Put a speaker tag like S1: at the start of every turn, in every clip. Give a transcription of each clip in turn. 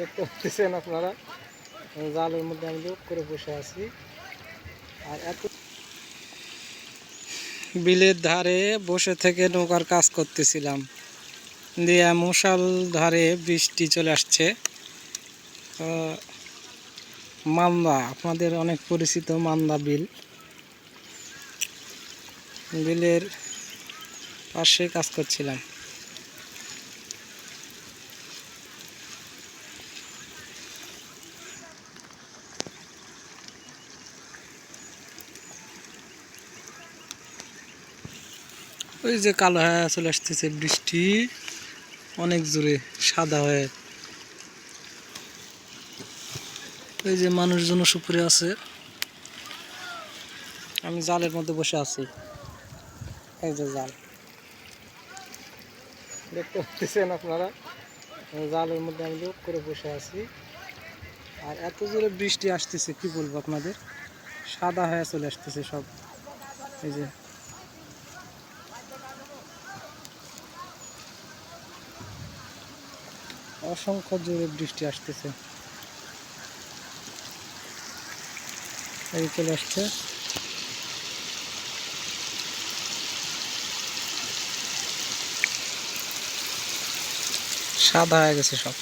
S1: দেখতে পাচ্ছেন আপনারা। জালের মধ্যে আমি লোক করে বসে আছি। আর এত বিলের ধারে বসে থেকে নৌকার কাজ করতেছিলাম। দিয়ে মশাল ধারে বৃষ্টি চলে আসছে। মান্দা, আপনাদের অনেক পরিচিত মান্দা বিল। বিলের পাশে কাজ করছিলাম। ওই যে কালো হয়ে চলে আসতেছে, বৃষ্টি। অনেক জোরে সাদা হয়ে। ওই যে মানুষজন সুপুরে আছে। আমি জালের মধ্যে বসে আছি। এই যে জাল। দেখতে পাচ্ছেন আপনারা। জালের মধ্যে আমি লোক করে বসে আছি। আর এত জোরে বৃষ্টি আসতেছে, কি বলব আপনাদের? সাদা হয়ে চলে আসতেছে সব। এই যে অসংখ্য জোরে বৃষ্টি আসতেছে। এই চলে আসছে। সাদা হয়ে গেছে সব।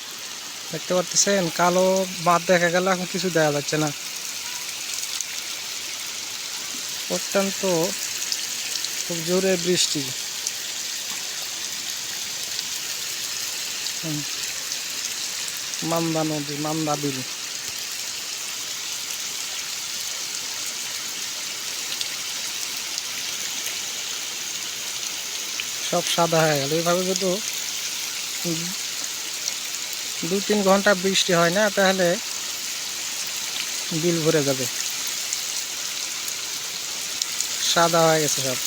S1: দেখতে পারতেছেন, কালো বাদ দেখা গেল, এখন কিছু দেখা যাচ্ছে না। অত্যন্ত খুব জোরে বৃষ্টি। হুম। মান্দা নদী, মান্দা বিল। সব সাদা হয়ে গেল। এইভাবে যদি দু তিন ঘণ্টা বৃষ্টি হয় না, তাহলে বিল ভরে যাবে। সাদা হয়ে গেছে সব।